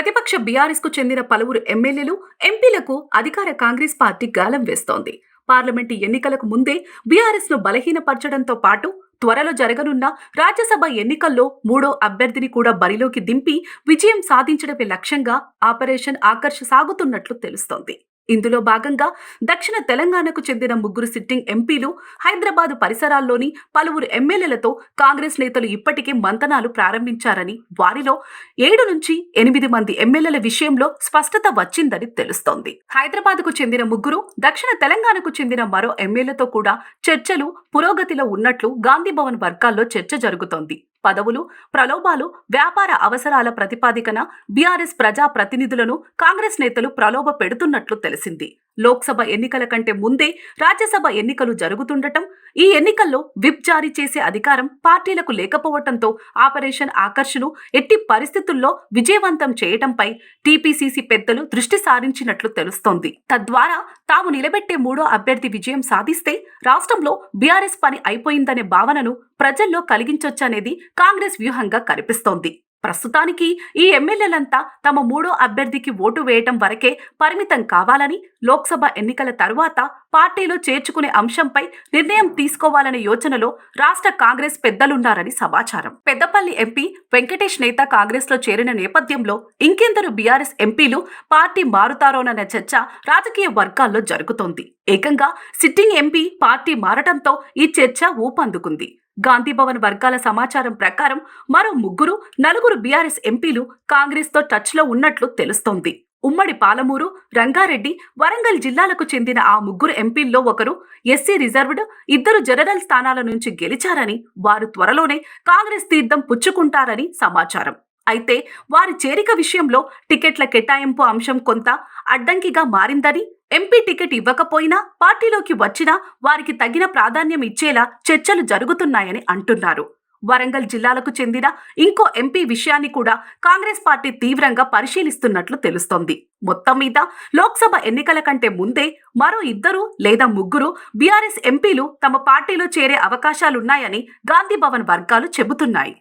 ప్రతిపక్ష బీఆర్ఎస్కు చెందిన పలువురు ఎమ్మెల్యేలు ఎంపీలకు అధికార కాంగ్రెస్ పార్టీ గాలం వేస్తోంది. పార్లమెంటు ఎన్నికలకు ముందే బీఆర్ఎస్ను బలహీనపరచడంతో పాటు త్వరలో జరగనున్న రాజ్యసభ ఎన్నికల్లో మూడో అభ్యర్థిని కూడా బరిలోకి దింపి విజయం సాధించడమే లక్ష్యంగా ఆపరేషన్ ఆకర్ష సాగుతున్నట్లు తెలుస్తోంది. ఇందులో భాగంగా దక్షిణ తెలంగాణకు చెందిన ముగ్గురు సిట్టింగ్ ఎంపీలు హైదరాబాద్ పరిసరాల్లోని పలువురు ఎమ్మెల్యేలతో కాంగ్రెస్ నేతలు ఇప్పటికే మంతనాలు ప్రారంభించారని వారిలో ఏడు నుంచి ఎనిమిది మంది ఎమ్మెల్యేల విషయంలో స్పష్టత వచ్చిందని తెలుస్తోంది. హైదరాబాద్కు చెందిన ముగ్గురు దక్షిణ తెలంగాణకు చెందిన మరో ఎమ్మెల్యేతో కూడా చర్చలు పురోగతిలో ఉన్నట్లు గాంధీ భవన్ వర్గాల్లో చర్చ జరుగుతోంది. పదవులు ప్రలోభాలు వ్యాపార అవసరాల ప్రతిపాదికన బీఆర్ఎస్ ప్రజా ప్రతినిధులను కాంగ్రెస్ నేతలు ప్రలోభ పెడుతున్నట్లు తెలిసింది. లోక్సభ ఎన్నికల కంటే ముందే రాజ్యసభ ఎన్నికలు జరుగుతుండటం ఈ ఎన్నికల్లో విప్ జారీ చేసే అధికారం పార్టీలకు లేకపోవటంతో ఆపరేషన్ ఆకర్షను ఎట్టి పరిస్థితుల్లో విజయవంతం చేయటంపై టీపీసీసీ పెద్దలు దృష్టి సారించినట్లు తెలుస్తోంది. తద్వారా తాము నిలబెట్టే మూడో అభ్యర్థి విజయం సాధిస్తే రాష్ట్రంలో బీఆర్ఎస్ పని అయిపోయిందనే భావనను ప్రజల్లో కలిగించొచ్చనేది కాంగ్రెస్ వ్యూహంగా కనిపిస్తోంది. ప్రస్తుతానికి ఈ ఎమ్మెల్యేలంతా తమ మూడో అభ్యర్థికి ఓటు వేయటం వరకే పరిమితం కావాలని లోక్సభ ఎన్నికల తరువాత పార్టీలో చేర్చుకునే అంశంపై నిర్ణయం తీసుకోవాలనే యోచనలో రాష్ట్ర కాంగ్రెస్ పెద్దలున్నారని సమాచారం. పెద్దపల్లి ఎంపీ వెంకటేష్ నేత కాంగ్రెస్లో చేరిన నేపథ్యంలో ఇంకెందరు బీఆర్ఎస్ ఎంపీలు పార్టీ మారుతారోనన్న చర్చ రాజకీయ వర్గాల్లో జరుగుతోంది. ఏకంగా సిట్టింగ్ ఎంపీ పార్టీ మారటంతో ఈ చర్చ ఊపందుకుంది. గాంధీభవన్ వర్గాల సమాచారం ప్రకారం మరో ముగ్గురు నలుగురు బీఆర్ఎస్ ఎంపీలు కాంగ్రెస్తో టచ్లో ఉన్నట్లు తెలుస్తోంది. ఉమ్మడి పాలమూరు రంగారెడ్డి వరంగల్ జిల్లాలకు చెందిన ఆ ముగ్గురు ఎంపీల్లో ఒకరు ఎస్సీ రిజర్వ్డ్ ఇద్దరు జనరల్ స్థానాల నుంచి గెలిచారని వారు త్వరలోనే కాంగ్రెస్ తీర్థం పుచ్చుకుంటారని సమాచారం. అయితే వారి చేరిక విషయంలో టికెట్ల కేటాయింపు అంశం కొంత అడ్డంకిగా మారిందని ఎంపీ టికెట్ ఇవ్వకపోయినా పార్టీలోకి వచ్చినా వారికి తగిన ప్రాధాన్యం ఇచ్చేలా చర్చలు జరుగుతున్నాయని అంటున్నారు. వరంగల్ జిల్లాలకు చెందిన ఇంకో ఎంపీ విషయాన్ని కూడా కాంగ్రెస్ పార్టీ తీవ్రంగా పరిశీలిస్తున్నట్లు తెలుస్తోంది. మొత్తం మీద లోక్సభ ఎన్నికల కంటే ముందే మరో ఇద్దరు లేదా ముగ్గురు బీఆర్ఎస్ ఎంపీలు తమ పార్టీలో చేరే అవకాశాలున్నాయని గాంధీ భవన్ వర్గాలు చెబుతున్నాయి.